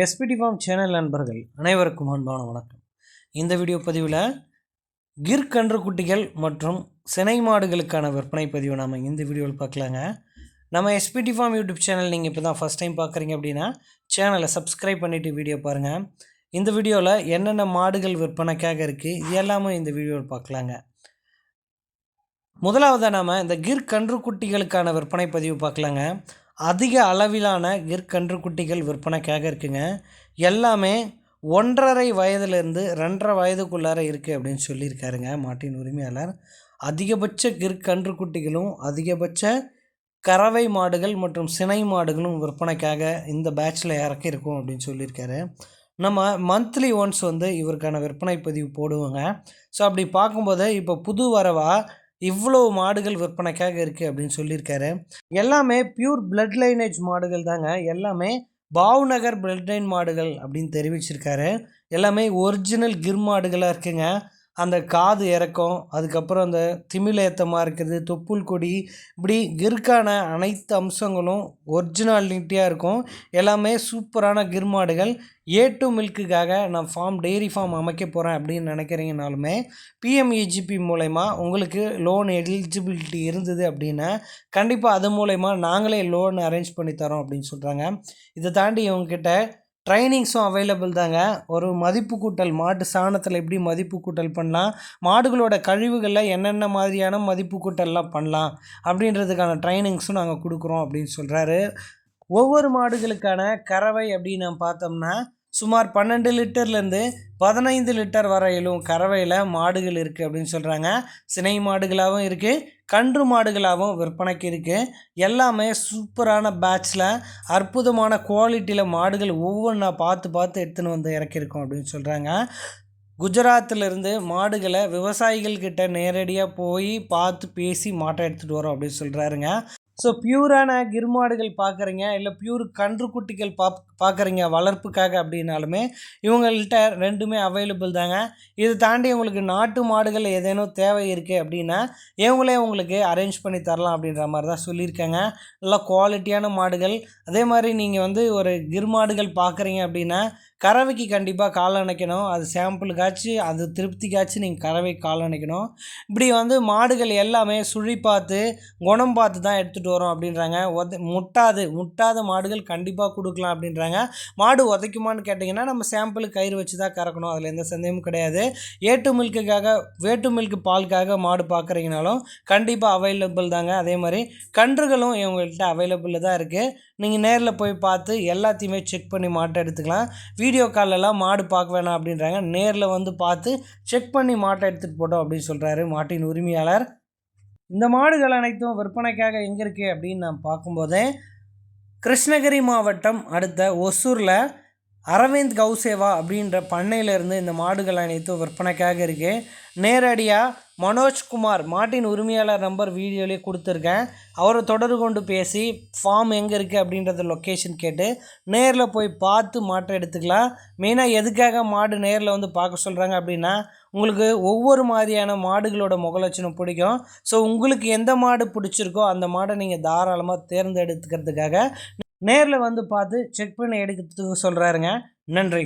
SPD form channel நண்பர்கள் அனைவருக்கும் அன்பான வணக்கம். இந்த வீடியோ பதிவில் கிர் கன்றுக்குட்டிகள் மற்றும் சினை மாடுகளுக்கான விற்பனை பதிவு நாம் இந்த வீடியோவில் பார்க்கலாங்க. நம்ம எஸ்பிடி ஃபார்ம் யூடியூப் சேனல் நீங்கள் இப்போ தான் ஃபஸ்ட் டைம் பார்க்குறீங்க அப்படின்னா சேனலை சப்ஸ்கிரைப் பண்ணிவிட்டு வீடியோ பாருங்கள் இந்த வீடியோவில் என்னென்ன மாடுகள் விற்பனைக்காக இருக்குது இது எல்லாமே இந்த வீடியோவில் பார்க்கலாங்க. முதலாவதாக நாம் இந்த கிர் கன்றுக்குட்டிகளுக்கான விற்பனை பதிவு பார்க்கலாங்க. அதிக அளவிலான கிற்கன்று கன்றுக்குட்டிகள் விற்பனைக்காக இருக்குங்க. எல்லாமே ஒன்றரை வயதுலேருந்து ரெண்டரை வயதுக்குள்ளார இருக்குது அப்படின்னு சொல்லியிருக்காருங்க மாட்டின் உரிமையாளர். அதிகபட்ச கிற்கன்று குட்டிகளும் அதிகபட்ச கறவை மாடுகள் மற்றும் சினை மாடுகளும் விற்பனைக்காக இந்த பேட்சில் இறக்கியிருக்கோம் அப்படின்னு சொல்லியிருக்காரு. நம்ம மந்த்லி ஒன்ஸ் வந்து இவருக்கான விற்பனை பதிவு போடுவோங்க. ஸோ அப்படி பார்க்கும்போது இப்போ புது வரவாக இவ்வளோ மாடுகள் விற்பனைக்காக இருக்குது அப்படின்னு சொல்லியிருக்காரு. எல்லாமே பியூர் பிளட் லைனேஜ் மாடுகள் தாங்க. எல்லாமே பாவ்நகர் பிளட் லைன் மாடுகள் அப்படின்னு தெரிவிச்சிருக்காரு. எல்லாமே ஒரிஜினல் கிர் மாடுகளாக இருக்குங்க. அந்த காது இறக்கம். அதுக்கப்புறம் அந்த திமிலேத்தமாக இருக்கிறது தொப்புள் கொடி இப்படி கிற்கான அனைத்து அம்சங்களும் ஒரிஜினாலிட்டியாக இருக்கும். எல்லாமே சூப்பரான கிர்மாடுகள். ஏ டு மில்க்குக்காக நான் ஃபார்ம் டெய்ரி ஃபார்ம் அமைக்க போகிறேன் அப்படின்னு நினைக்கிறீங்கனாலுமே பிஎம்இஜிபி மூலயமா உங்களுக்கு லோன் எலிஜிபிலிட்டி இருந்தது அப்படின்னா கண்டிப்பாக அது மூலயமா நாங்களே லோன் அரேஞ்ச் பண்ணி தரோம் அப்படின்னு சொல்கிறாங்க இதை தாண்டி இவங்ககிட்ட ட்ரைனிங்ஸும் அவைலபிள் தாங்க. ஒரு மதிப்பு கூட்டல் மாட்டு சாணத்தில் எப்படி மதிப்பு கூட்டல் பண்ணலாம்? மாடுகளோட கழிவுகளில் என்னென்ன மாதிரியான மதிப்பு கூட்டல்லாம் பண்ணலாம்? அப்படின்றதுக்கான ட்ரைனிங்ஸும் நாங்கள் கொடுக்குறோம் அப்படின்னு சொல்கிறாரு ஒவ்வொரு மாடுகளுக்கான கறவை அப்படின்னு நம்ம பார்த்தோம்னா சுமார் பன்னெண்டு லிட்டர்லேருந்து பதினைந்து லிட்டர் வரையிலும் கறவையில் மாடுகள் இருக்குது அப்படின்னு சொல்கிறாங்க சினை மாடுகளாகவும் இருக்குது கன்று மாடுகளாகவும் விற்பனைக்கு இருக்குது எல்லாமே சூப்பரான பேட்சில் அற்புதமான குவாலிட்டியில் மாடுகள் ஒவ்வொன்றா பார்த்து பார்த்து எடுத்துன்னு வந்து இறக்கியிருக்கோம் அப்படின்னு சொல்கிறாங்க குஜராத்திலிருந்து மாடுகளை விவசாயிகள்கிட்ட நேரடியாக போய் பார்த்து பேசி மாட்டை எடுத்துகிட்டு வரோம் அப்படின்னு சொல்கிறாருங்க ஸோ பியூரான கிர்மாடுகள் பார்க்குறீங்க இல்லை பியூர் கன்றுக்குட்டிகள் பாப் பார்க்குறீங்க வளர்ப்புக்காக அப்படின்னாலுமே இவங்கள்ட்ட ரெண்டுமே அவைலபிள் தாங்க. இது தாண்டி உங்களுக்கு நாட்டு மாடுகள் ஏதேனும் தேவை இருக்குது அப்படின்னா இவங்களே உங்களுக்கு அரேஞ்ச் பண்ணி தரலாம் அப்படின்ற மாதிரி தான் சொல்லியிருக்காங்க. நல்லா குவாலிட்டியான மாடுகள். அதே மாதிரி நீங்கள் வந்து ஒரு கிர்மாடுகள் பார்க்குறீங்க அப்படின்னா கறவைக்கு கண்டிப்பாக கால் அணைக்கணும். அது சாம்பிளுக்காச்சு அது திருப்திக்காச்சும் நீங்கள் கறவை கால் அணைக்கணும். இப்படி வந்து மாடுகள் எல்லாமே சுழி பார்த்து குணம் பார்த்து தான் எடுத்துகிட்டு வரோம் அப்படின்றாங்க. உத முட்டாது முட்டாத மாடுகள் கண்டிப்பாக கொடுக்கலாம் அப்படின்றாங்க. மாடு உதைக்குமான்னு கேட்டிங்கன்னா நம்ம சாம்பிளுக்கு கயிறு வச்சு தான் கறக்கணும். அதில் எந்த சந்தேகமும் கிடையாது. ஏட்டு மில்க்குக்காக வேட்டு மில்க்கு பாலுக்காக மாடு பார்க்குறீங்கனாலும் கண்டிப்பாக அவைலபிள் தாங்க. அதே மாதிரி கன்றுகளும் இவங்கள்ட்ட அவைலபிளில் தான் இருக்குது நீங்கள் நேரில் போய் பார்த்து எல்லாத்தையுமே செக் பண்ணி மாட்டை எடுத்துக்கலாம். வீடியோ காலெல்லாம் மாடு பார்க்க வேணாம் அப்படின்றாங்க. நேரில் வந்து பார்த்து செக் பண்ணி மாட்டை எடுத்துகிட்டு போட்டோம் அப்படின்னு சொல்கிறாரு மாட்டின் உரிமையாளர். இந்த மாடுகள் அனைத்தும் விற்பனைக்காக எங்கே இருக்குது அப்படின்னு நான் பார்க்கும்போதே கிருஷ்ணகிரி மாவட்டம் அடுத்த ஒசூரில் அரவிந்த் கௌசேவா அப்படின்ற பண்ணையிலேருந்து இந்த மாடுகள் அனைத்தும் விற்பனைக்காக இருக்குது நேரடியாக மனோஜ்குமார் மாட்டின் உரிமையாளர் நம்பர் வீடியோலேயே கொடுத்துருக்கேன். அவரை தொடர்பு கொண்டு பேசி ஃபார்ம் எங்கே இருக்குது அப்படின்றத லொக்கேஷன் கேட்டு நேரில் போய் பார்த்து மாட்டை எடுத்துக்கலாம். மெயினாக எதுக்காக மாடு நேரில் வந்து பார்க்க சொல்கிறாங்க அப்படின்னா உங்களுக்கு ஒவ்வொரு மாதிரியான மாடுகளோட முகலட்சணம் பிடிக்கும். ஸோ உங்களுக்கு எந்த மாடு பிடிச்சிருக்கோ அந்த மாடை நீங்கள் தாராளமாக தேர்ந்தெடுத்துக்கிறதுக்காக நேரில் வந்து பார்த்து செக் பண்ணி எடுக்கிறதுக்கு சொல்கிறாருங்க நன்றி.